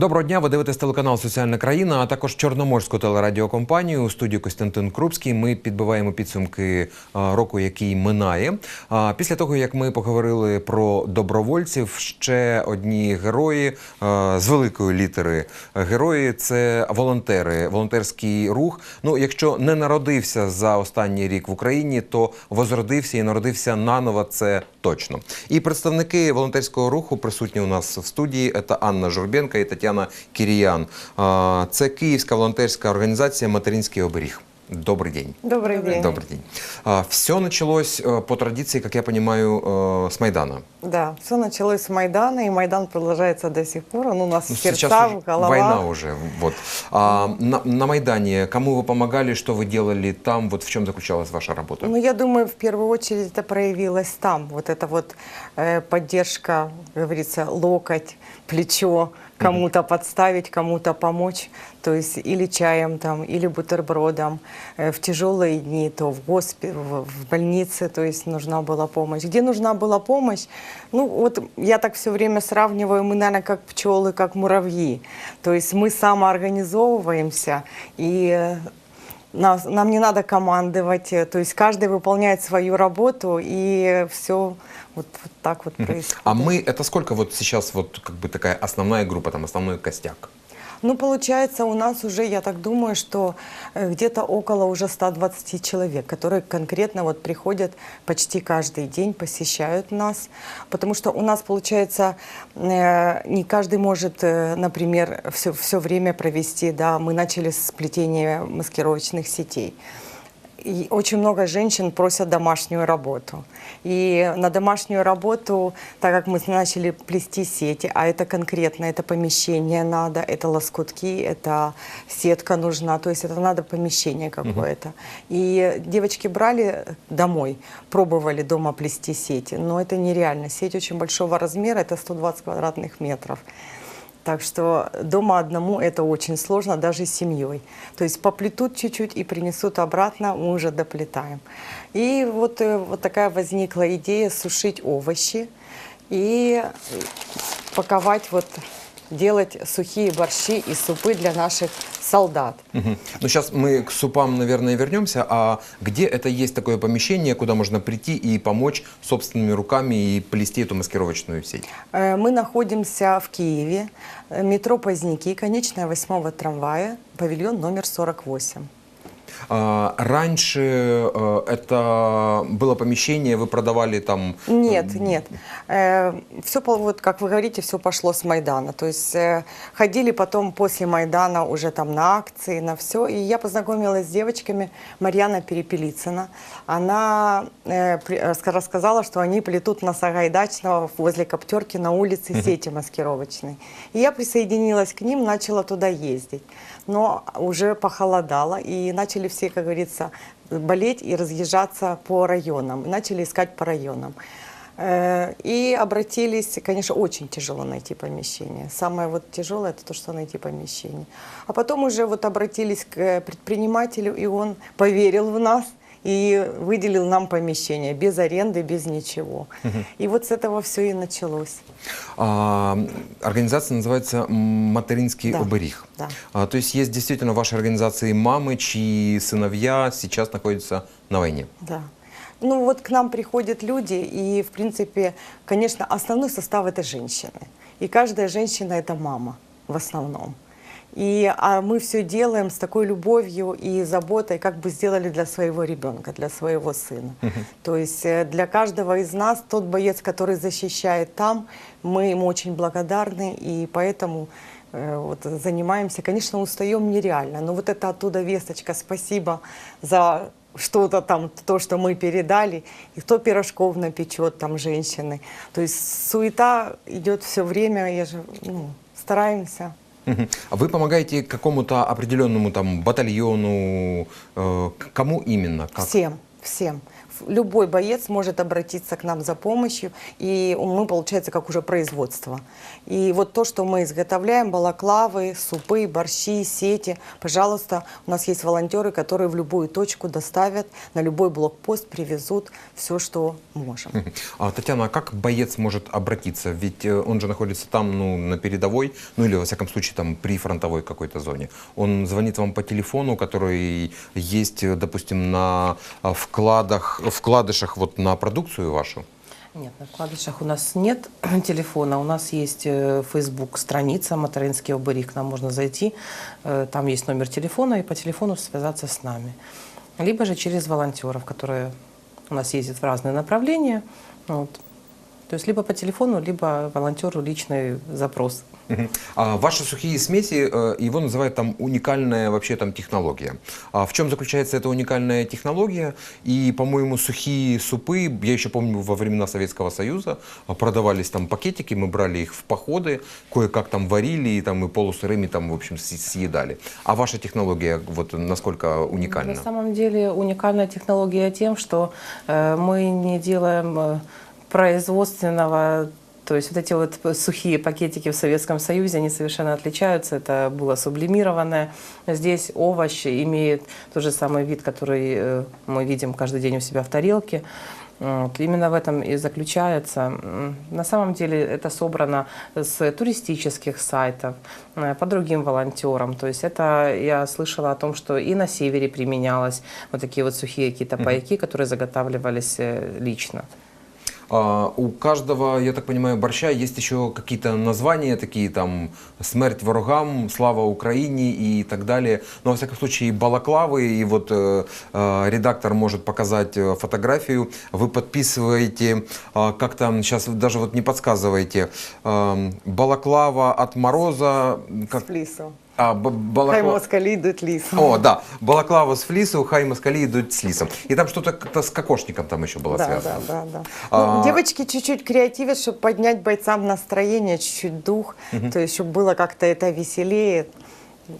Доброго дня. Ви дивитесь телеканал Соціальна країна, а також Чорноморську телерадіокомпанію. У студії Костянтин Крупський. Ми підбиваємо підсумки року, який минає. Після того, як ми поговорили про добровольців, ще одні герої з великої літери герої це волонтери, волонтерський рух. Ну, якщо не народився за останній рік в Україні, то возродився і народився наново. Це точно. І представники волонтерського руху присутні у нас в студії. Це Анна Журбенка і Тетяна Кіріян. А, Це Київська волонтерська організація Материнський оберіг. Добрый день. Добрый день. Добрый день. Все началось э, по традиции, как я понимаю, э, с Майдана. Да, все началось с Майдана, и Майдан продолжается до сих пор. Он у нас Ну, в сейчас сердцах, уже в головах. война уже. Вот. А, на, на Майдане кому вы помогали, что вы делали там, вот в чем заключалась ваша работа? Ну, я думаю, в первую очередь это проявилось там. Вот эта вот э, поддержка, как говорится, локоть, плечо, кому-то подставить, кому-то помочь. То есть или чаем там, или бутербродом. Э, в тяжелые дни, то в госпитале, в, больнице, то есть нужна была помощь. Где нужна была помощь? Ну, вот я так все время сравниваю, мы, наверное, как пчелы, как муравьи. То есть мы самоорганизовываемся и нас, нам не надо командовать, э, то есть каждый выполняет свою работу, и все вот, вот так вот происходит. А мы, это сколько вот сейчас вот как бы такая основная группа, там основной костяк? Ну, получается, у нас уже, я так думаю, что э, где-то около уже 120 человек, которые конкретно вот приходят почти каждый день, посещают нас. Потому что у нас, получается, э, не каждый может, э, например, все, все время провести, да, мы начали с плетения маскировочных сетей. И очень много женщин просят домашнюю работу. И на домашнюю работу, так как мы начали плести сети, а это конкретно, это помещение надо, это лоскутки, это сетка нужна, то есть это надо помещение какое-то. И девочки брали домой, пробовали дома плести сети, но это нереально. Сеть очень большого размера, это 120 квадратных метров. Так что дома одному это очень сложно, даже с семьей. То есть поплетут чуть-чуть и принесут обратно, мы уже доплетаем. И вот, э, вот такая возникла идея сушить овощи и паковать, вот, делать сухие борщи и супы для наших солдат. Мгм. Ну, сейчас мы к супам, наверное, вернемся. А где это есть такое помещение, куда можно прийти и помочь собственными руками и плести эту маскировочную сеть? Э, Мы находимся в Киеве, э, метро Поздняки, конечная восьмого трамвая, павильон номер 48. А, раньше э, это было помещение, вы продавали там... Нет, нет. все, вот как вы говорите, все пошло с Майдана. То есть э, ходили потом после Майдана уже там на акции, на все. И я познакомилась с девочками. Марьяна Перепелицына. Она э, э, рассказала, что они плетут на Сагайдачного возле Коптерки на улице сети маскировочной. И я присоединилась к ним, начала туда ездить. Но уже похолодало, и начали все, как говорится, болеть и разъезжаться по районам. Начали искать по районам. Э, И обратились, конечно, очень тяжело найти помещение. Самое вот тяжелое это то, что найти помещение. А потом уже вот обратились к предпринимателю, и он поверил в нас и выделил нам помещение без аренды, без ничего. И вот с этого все и началось. А, организация называется «Материнский Да, оберіг». да. А, то есть есть действительно в вашей организации мамы, чьи сыновья сейчас находятся на войне. Да. Ну вот к нам приходят люди, и в принципе, конечно, основной состав это женщины. И каждая женщина это мама в основном. И а мы все делаем с такой любовью и заботой, как бы сделали для своего ребенка, для своего сына. То есть э, для каждого из нас тот боец, который защищает там, мы ему очень благодарны, и поэтому э, вот, занимаемся. Конечно, устаем нереально, но вот это оттуда весточка, спасибо за что-то там, то, что мы передали, и кто пирожков напечет, там, женщины. То есть суета идет все время, я же, ну, стараемся. А вы помогаете какому-то определенному там батальону, э, кому именно? Как? Всем, всем. Любой боец может обратиться к нам за помощью, и мы, получается, как уже производство. И вот то, что мы изготовляем, балаклавы, супы, борщи, сети, пожалуйста, у нас есть волонтеры, которые в любую точку доставят, на любой блокпост привезут все, что можем. А, Татьяна, а как боец может обратиться? Ведь э, он же находится там, ну, на передовой, ну или, во всяком случае, там, при фронтовой какой-то зоне. Он звонит вам по телефону, который есть, э, допустим, на а, вкладах, вкладышах вот на продукцию вашу? Нет, на вкладышах у нас нет телефона, у нас есть э, Facebook страница Материнский оберег, к нам можно зайти, э, там есть номер телефона и по телефону связаться с нами. Либо же через волонтеров, которые у нас ездят в разные направления. Вот. То есть либо по телефону, либо волонтеру личный запрос. А ваши сухие смеси, э, его называют там уникальная вообще там технология. А в чем заключается эта уникальная технология? И, по-моему, сухие супы, я еще помню, во времена Советского Союза а, продавались там пакетики, мы брали их в походы, кое-как там варили и там и полусырыми там, в общем, съедали. А ваша технология, вот насколько уникальна? На самом деле уникальная технология тем, что э, мы не делаем э, производственного, то есть вот эти вот сухие пакетики в Советском Союзе, они совершенно отличаются, это было сублимированное. Здесь овощ имеет тот же самый вид, который э, мы видим каждый день у себя в тарелке. Вот, Именно в этом и заключается. На самом деле это собрано с туристических сайтов, э, по другим волонтерам. То есть это я слышала о том, что и на севере применялось вот такие вот сухие какие-то пайки, которые заготавливались э, лично. А, у каждого, я так понимаю, борща есть еще какие-то названия такие там «Смерть ворогам», «Слава Украине» и так далее. Но, во всяком случае, и балаклавы, и вот э, э, редактор может показать э, фотографию. Вы подписываете, э, как там, сейчас даже вот не подсказываете, э, балаклава от мороза. Как, С флису. А, б- Хай москали идут лисом. О, да, балаклава с флису, хай москали идут с лисом. И там что-то с кокошником там еще было Да, связано. да, да, да. А- Ну, девочки чуть-чуть креативят, чтобы поднять бойцам настроение, чуть-чуть дух, то есть чтобы было как-то это веселее,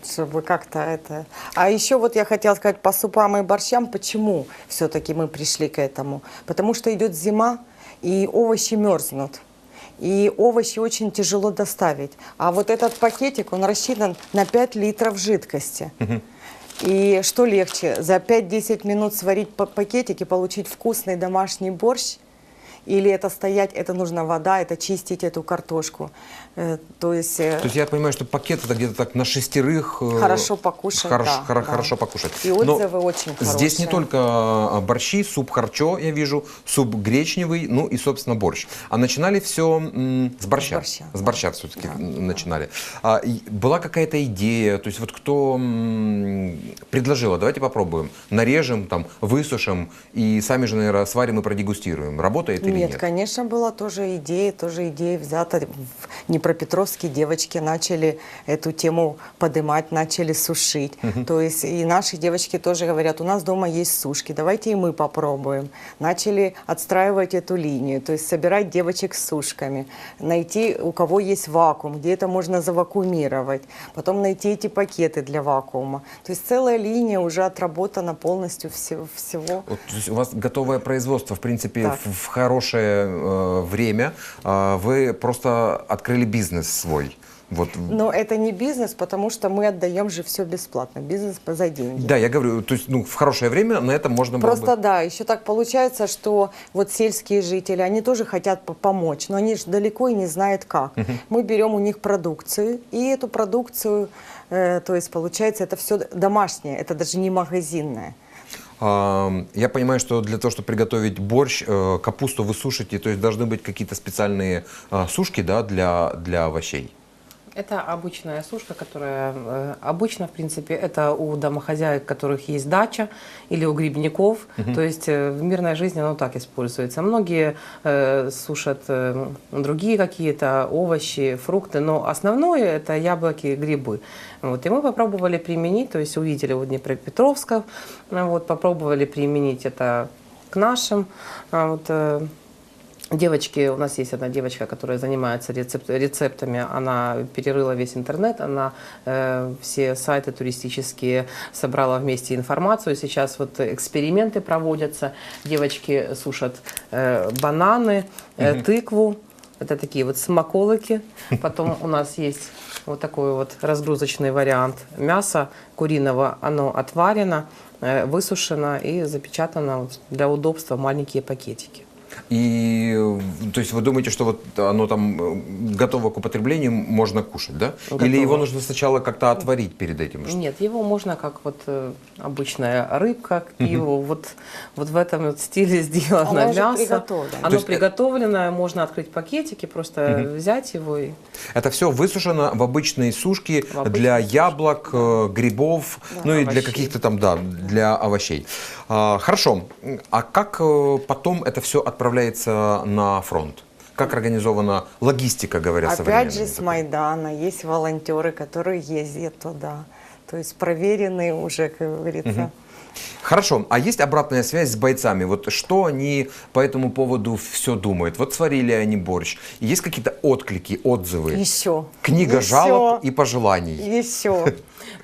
чтобы как-то это... А еще вот я хотела сказать по супам и борщам, почему все-таки мы пришли к этому. Потому что идет зима, и овощи мерзнут. И овощи очень тяжело доставить. А вот этот пакетик, он рассчитан на 5 литров жидкости. И что легче, за 5-10 минут сварить па- пакетик и получить вкусный домашний борщ? Или это стоять, это нужна вода, это чистить эту картошку. Э, То есть, э, То есть я понимаю, что пакет это где-то так на шестерых. э, Хорошо покушать, хорош- да, хоро- да. Хорошо покушать. И Но отзывы очень Здесь не хорошие. только а, борщи, суп харчо, я вижу, суп гречневый, ну и, собственно, борщ. А начинали все с борща. С борща, С да. борща все-таки Да, начинали. А, и была какая-то идея, то есть вот кто предложила, давайте попробуем, нарежем, там, высушим и сами же, наверное, сварим и продегустируем. Работает или Нет, нет? конечно, была тоже идея, тоже идея взята. В Днепропетровске девочки начали эту тему поднимать, начали сушить. То есть и наши девочки тоже говорят, у нас дома есть сушки, давайте и мы попробуем. Начали отстраивать эту линию, то есть собирать девочек с сушками, найти, у кого есть вакуум, где это можно завакуумировать, потом найти эти пакеты для вакуума. То есть целая линия уже отработана полностью всего. всего. Вот, то есть у вас готовое производство, в принципе, в, в хорошее э, время. А, вы просто открыли бизнес свой. Вот. Но это не бизнес, потому что мы отдаем же все бесплатно. Бизнес за деньги. Да, я говорю, то есть, ну, в хорошее время на этом можно было Просто бы... да, еще так получается, что вот сельские жители, они тоже хотят по- помочь, но они же далеко и не знают как. Мы берем у них продукцию, и эту продукцию, э, то есть получается, это все домашнее, это даже не магазинное. Я понимаю, что для того, чтобы приготовить борщ, э, капусту вы сушите, то есть должны быть какие-то специальные а, сушки, да, для, для овощей. Это обычная сушка, которая э, обычно, в принципе, это у домохозяек, у которых есть дача, или у грибников. То есть э, в мирной жизни оно так используется. Многие э, сушат э, другие какие-то овощи, фрукты, но основное это яблоки, грибы. Вот. И мы попробовали применить, то есть увидели у Днепропетровска, вот, попробовали применить это к нашим. А Вот, э, Девочки, у нас есть одна девочка, которая занимается рецепт- рецептами. Она перерыла весь интернет, она э, все сайты туристические собрала вместе информацию. Сейчас вот эксперименты проводятся. Девочки сушат э, бананы, э, тыкву. Это такие вот смаколыки. Потом у нас есть вот такой вот разгрузочный вариант мяса куриного. Оно отварено, э, высушено и запечатано вот для удобства маленькие пакетики. И, то есть вы думаете, что вот оно там э, готово к употреблению, можно кушать, да? Готово. Или его нужно сначала как-то отварить перед этим? Что- Нет, его можно как вот э, обычная рыбка, к пиву, вот, вот в этом вот стиле сделано Оно уже мясо. приготовлено. Оно есть, э, приготовленное, можно открыть пакетики, просто взять его и Это все высушено в обычной сушке В обычной для сушке, яблок, грибов, Да, ну и для овощей. каких-то там, да, для овощей. А, хорошо. А как потом это все отправляется на фронт? Как организована логистика, говоря Опять же, с? Майдана есть волонтеры, которые ездят туда. То есть проверенные уже, как говорится. Хорошо, а есть обратная связь с бойцами? Вот что они по этому поводу все думают? Вот сварили они борщ. Есть какие-то отклики, отзывы? Еще. Книга жалоб и пожеланий. Еще.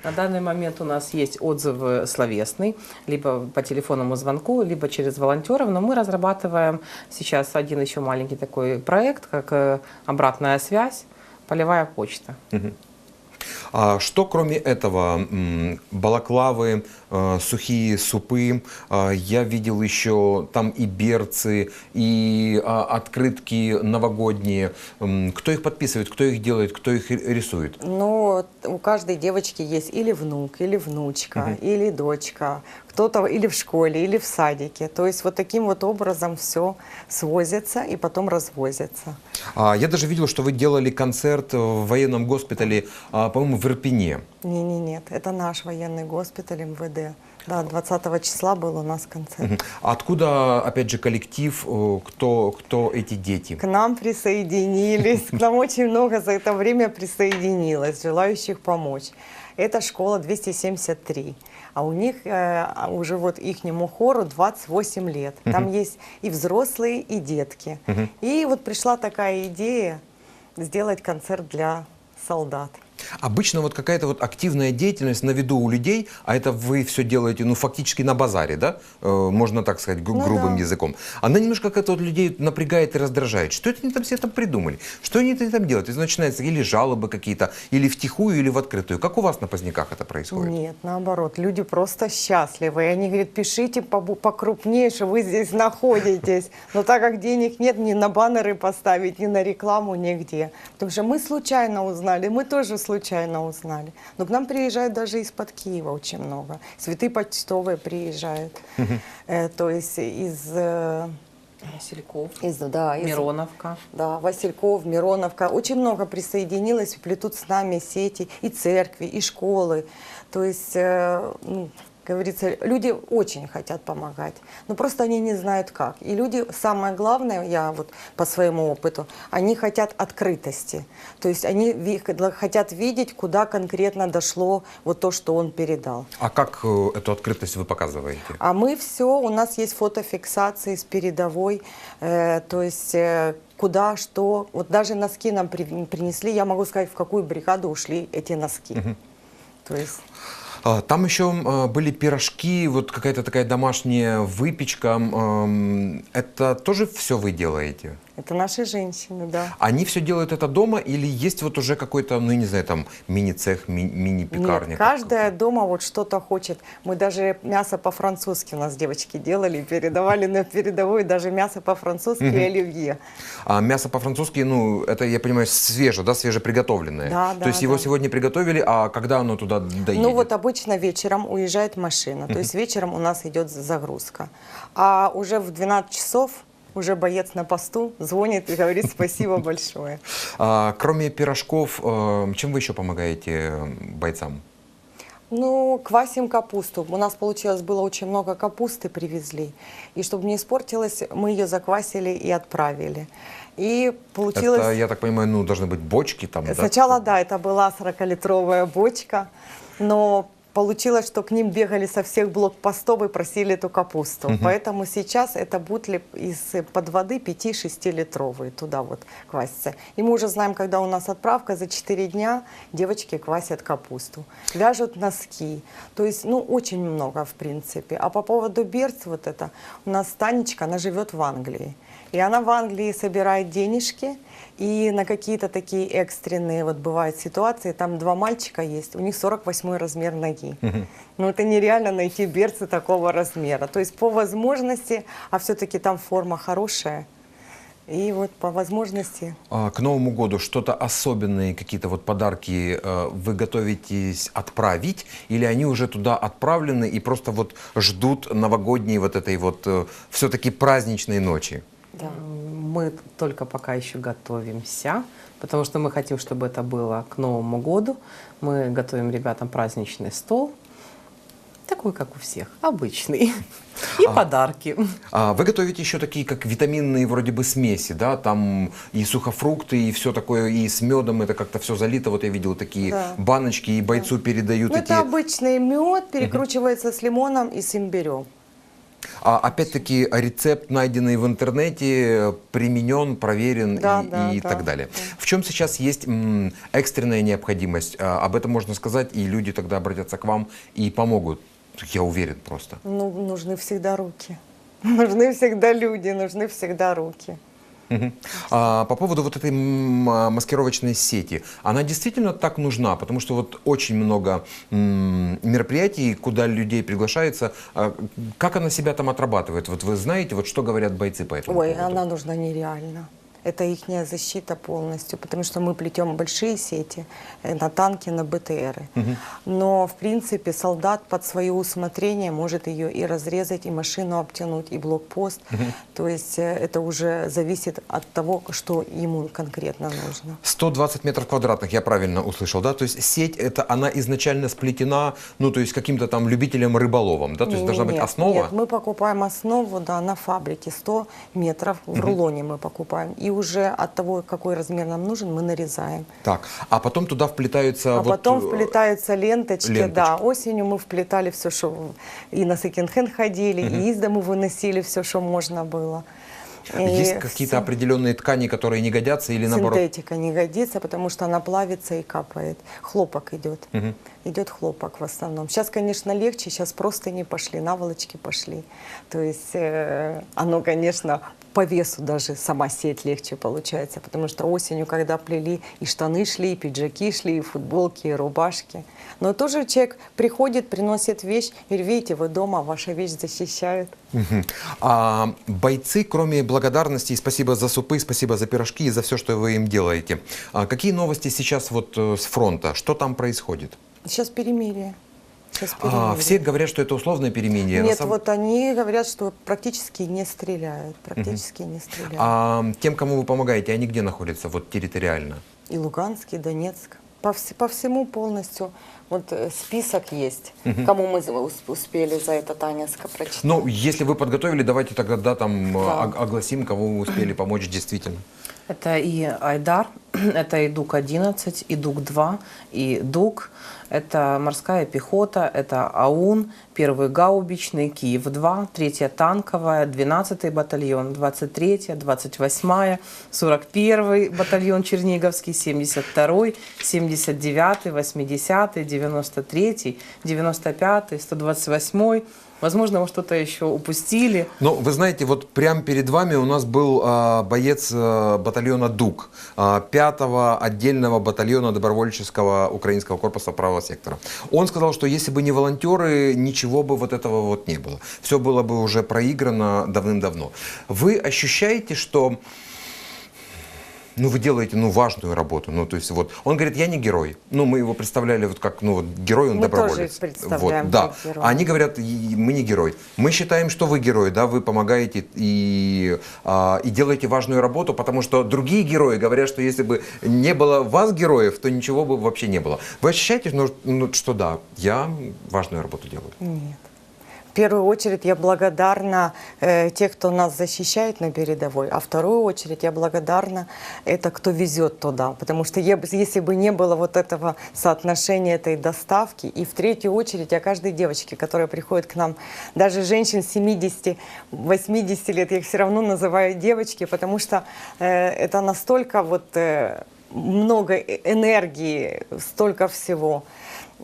На данный момент у нас есть отзыв словесный, либо по телефонному звонку, либо через волонтеров, но мы разрабатываем сейчас один еще маленький такой проект, как э, обратная связь, полевая почта. А что кроме этого, балаклавы, э, сухие супы, а, я видел еще там и берцы, и а, открытки новогодние. Кто их подписывает, кто их делает, кто их ри- рисует? Ну, у каждой девочки есть или внук, или внучка, или дочка. Кто-то или в школе, или в садике. То есть вот таким вот образом все свозится и потом развозится. А, Я даже видел, что вы делали концерт в военном госпитале, а, по-моему, в Ирпене. Не, не, нет, это наш военный госпиталь МВД. Да, 20 числа был у нас концерт. А Откуда, опять же, коллектив, э, кто, кто эти дети? К нам присоединились, к нам очень много за это время присоединилось, желающих помочь. Это школа 273, а у них э, а уже вот ихнему хору 28 лет. Там есть и взрослые, и детки. И вот пришла такая идея сделать концерт для солдат. Обычно вот какая-то вот активная деятельность на виду у людей, а это вы все делаете, ну, фактически на базаре, да? Э, можно так сказать, гру- Ну грубым да. языком. Она немножко как-то вот людей напрягает и раздражает. Что это они там все там придумали? Что они там делают? И начинаются или жалобы какие-то, или втихую, или в открытую. Как у вас на поздняках это происходит? Нет, наоборот, люди просто счастливы. И они говорят, пишите что вы здесь находитесь. Но так как денег нет ни на баннеры поставить, ни на рекламу, нигде. Потому что мы случайно узнали, мы тоже случайно узнали. Но к нам приезжают даже из-под Киева очень много. Цветы почтовые приезжают. Э, То есть из... э, Васильков, из да, из, Мироновка. да, Васильков, Мироновка. Очень много присоединилось, плетут с нами сети и церкви, и школы. То есть, э, ну, говорится, люди очень хотят помогать, но просто они не знают как. И люди, самое главное, я вот по своему опыту, они хотят открытости. То есть они хотят видеть, куда конкретно дошло вот то, что он передал. А как э, эту открытость вы показываете? А мы все, у нас есть фотофиксации с передовой, э, то есть э, куда, что. Вот даже носки нам при- принесли, я могу сказать, в какую бригаду ушли эти носки. То есть Там еще э, были пирожки, вот какая-то такая домашняя выпечка. М, Это тоже все вы делаете? Это наши женщины, да. Они все делают это дома или есть вот уже какой-то, ну, я не знаю, там, мини-цех, ми- мини-пекарня? Нет, каждая дома вот что-то хочет. Мы даже мясо по-французски у нас девочки делали, передавали на передовую даже мясо по-французски и оливье. А мясо по-французски, ну, это, я понимаю, свеже, да, свежеприготовленное? Да, То да, есть его да. сегодня приготовили, а когда оно туда доедет? Ну вот обычно вечером уезжает машина, то есть вечером у нас идет загрузка. А уже в 12 часов уже боец на посту звонит и говорит спасибо большое. А, кроме пирожков, э, чем вы еще помогаете бойцам? Ну, квасим капусту. У нас получилось, было очень много капусты привезли. И чтобы не испортилось, мы ее заквасили и отправили. И получилось... Это, я так понимаю, ну, должны быть бочки там, да? Сначала, да, это была 40-литровая бочка, но получилось, что к ним бегали со всех блокпостов и просили эту капусту. Поэтому сейчас это бутли из-под воды 5-6 литровые туда вот квасятся. И мы уже знаем, когда у нас отправка, за 4 дня девочки квасят капусту, вяжут носки. То есть, ну, очень много, в принципе. А по поводу берц, вот это, у нас Танечка, она живет в Англии. И она в Англии собирает денежки, и на какие-то такие экстренные, вот бывают ситуации, там два мальчика есть, у них 48 размер ноги. Ну, это нереально найти берцы такого размера. То есть по возможности, а все-таки там форма хорошая, и вот по возможности А, К Новому году что-то особенные, какие-то вот подарки э, вы готовитесь отправить? Или они уже туда отправлены и просто вот ждут новогодней вот этой вот все-таки праздничной ночи? Да. Мы только пока еще готовимся, потому что мы хотим, чтобы это было к Новому году. Мы готовим ребятам праздничный стол, такой, как у всех, обычный. И подарки. А вы готовите еще такие, как витаминные вроде бы смеси, да? Там и сухофрукты, и все такое, и с медом это как-то все залито. Вот я видел такие Да. баночки, и бойцу передают Ну, эти... это обычный мед, перекручивается с лимоном и с имбирем. А опять-таки рецепт, найденный в интернете, применен, проверен Да, и, да, и да, так далее. да. В чем сейчас есть м, экстренная необходимость? А, об этом можно сказать, и люди тогда обратятся к вам и помогут. Я уверен просто. Ну, нужны всегда руки. Нужны всегда люди, нужны всегда руки. А, по поводу вот этой а, маскировочной сети, она действительно так нужна, потому что вот очень много мероприятий, куда людей приглашается. А, Как она себя там отрабатывает? Вот вы знаете, вот что говорят бойцы по этому Ой, поводу? она нужна нереально. Это их защита полностью, потому что мы плетем большие сети э, на танки, на БТРы. Но, в принципе, солдат под свое усмотрение может ее и разрезать, и машину обтянуть, и блокпост. То есть э, это уже зависит от того, что ему конкретно нужно. 120 метров квадратных, я правильно услышал, да? То есть сеть, это она изначально сплетена, ну, то есть каким-то там любителем-рыболовом, да? То есть должна быть Нет, основа? Нет, мы покупаем основу, да, на фабрике 100 метров в рулоне мы покупаем. И уже от того, какой размер нам нужен, мы нарезаем. Так, а потом туда вплетаются А вот, потом э, вплетаются ленточки, ленточки. да. Осенью мы вплетали все, что и на секонд-хенд ходили, и из дому выносили все, что можно было. И Есть какие-то всё. определенные ткани, которые не годятся или наоборот? Синтетика не годится, потому что она плавится и капает. Хлопок идет. Мгм. Идет хлопок в основном. Сейчас, конечно, легче, сейчас просто не пошли, наволочки пошли. То есть э, оно, конечно, по весу даже сама сеть легче получается, потому что осенью, когда плели, и штаны шли, и пиджаки шли, и футболки, и рубашки. Но тоже человек приходит, приносит вещь, и видите, вы дома, ваша вещь защищает. Мгм. А бойцы, кроме благодарности и спасибо за супы, спасибо за пирожки и за все, что вы им делаете. А какие новости сейчас вот э, с фронта? Что там происходит? Сейчас перемирие. А, все говорят, что это условное перемирие. Нет, сам- вот они говорят, что практически не стреляют, практически не стреляют. А тем, кому вы помогаете, они где находятся, вот территориально? И Луганск, и Донецк. По, вс- по всему полностью. Вот э, список есть, кому мы успели за это Таневска прочитать. Ну, если вы подготовили, давайте тогда да, там э, Да. ог- огласим, кого вы успели помочь действительно. Это и Айдар, это и ДУК-11, и ДУК-2, и ДУК. Это морская пехота, это АУН, первый гаубичный, Киев-2, третья танковая, 12-й батальон, 23-я, 28-я, 41-й батальон Черниговский, 72-й, 79-й, 80-й, 93-й, 95-й, 128-й. Возможно, мы что-то еще упустили. Ну, вы знаете, вот прямо перед вами у нас был а, боец а, батальона а, пятого отдельного батальона добровольческого украинского корпуса правого сектора. Он сказал, что если бы не волонтеры, ничего бы вот этого вот не было. Все было бы уже проиграно давным-давно. Вы ощущаете, что ну, вы делаете, ну, важную работу. Ну, то есть, вот, он говорит, я не герой. Ну, мы его представляли вот как, ну, вот, герой, он Мы тоже доброволец. их представляем вот, да. как героя. Они говорят, «И- мы не герой. Мы считаем, что вы герой, да, вы помогаете и, а, и делаете важную работу, потому что другие герои говорят, что если бы не было вас, героев, то ничего бы вообще не было. Вы ощущаете, ну, ну, что да, я важную работу делаю? Нет. Первую очередь я благодарна э, тех, кто нас защищает на передовой, а вторую очередь я благодарна это, кто везет туда, потому что я если бы не было вот этого соотношения этой доставки, и в третью очередь я каждой девочке, которая приходит к нам, даже женщин 70-80 лет, я их все равно называю девочки, потому что э, это настолько вот э, много э- энергии, столько всего.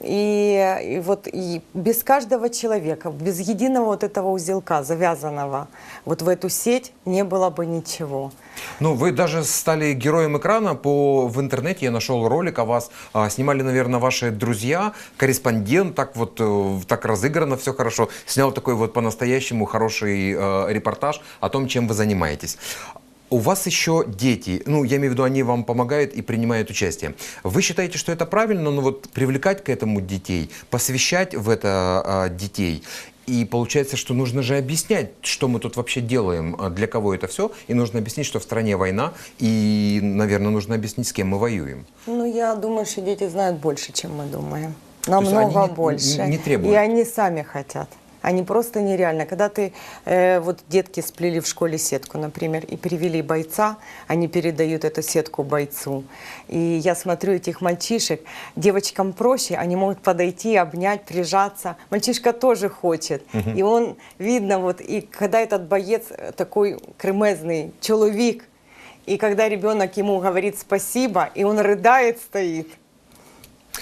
И, и вот и без каждого человека, без единого вот этого узелка, завязанного вот в эту сеть, не было бы ничего. Ну, вы даже стали героем экрана. По, в интернете я нашел ролик о вас. А, снимали, наверное, ваши друзья, корреспондент. Так вот, э, так разыграно, все хорошо. Снял такой вот по-настоящему хороший э, репортаж о том, чем вы занимаетесь. У вас еще дети, ну, я имею в виду, они вам помогают и принимают участие. Вы считаете, что это правильно, ну, вот привлекать к этому детей, посвящать в это а, детей? И получается, что нужно же объяснять, что мы тут вообще делаем, а, для кого это все, и нужно объяснить, что в стране война, и, наверное, нужно объяснить, с кем мы воюем. Ну, я думаю, что дети знают больше, чем мы думаем. Намного больше. не- не требуют? И они сами хотят. Они просто нереально. Когда ты, э, вот детки сплели в школе сетку, например, и привели бойца, они передают эту сетку бойцу. И я смотрю этих мальчишек, девочкам проще, они могут подойти, обнять, прижаться. Мальчишка тоже хочет. И он, видно, вот, и когда этот боец э, такой кремезный человек, и когда ребенок ему говорит спасибо, и он рыдает, стоит,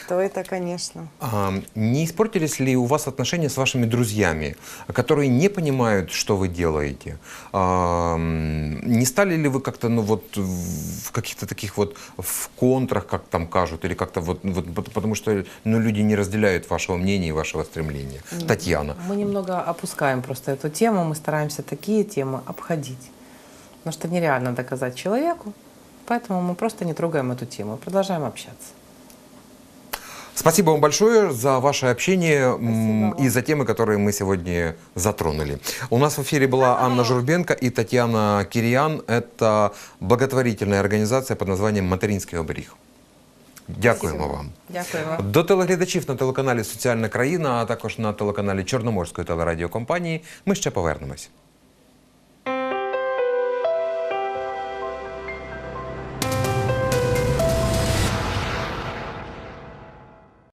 то это, конечно. А, не испортились ли у вас отношения с вашими друзьями, которые не понимают, что вы делаете? А, не стали ли вы как-то, ну вот, в каких-то таких вот в контрах, как там кажут, или как-то вот, вот пот- потому что ну, люди не разделяют вашего мнения и вашего стремления? Татьяна. Мы немного опускаем просто эту тему, мы стараемся такие темы обходить. Потому что нереально доказать человеку, поэтому мы просто не трогаем эту тему, продолжаем общаться. Спасибо вам большое за ваше общение м, Спасибо вам. и за темы, которые мы сегодня затронули. У нас в эфире была Анна Журбенко и Татьяна Кирьян. Это благотворительная организация под названием «Материнський оберіг». Дякуємо вам. Дякуємо. До телеглядачів на телеканалі Соціальна країна, а також на телеканалі Чорноморської телерадіокомпанії ми ще повернемось.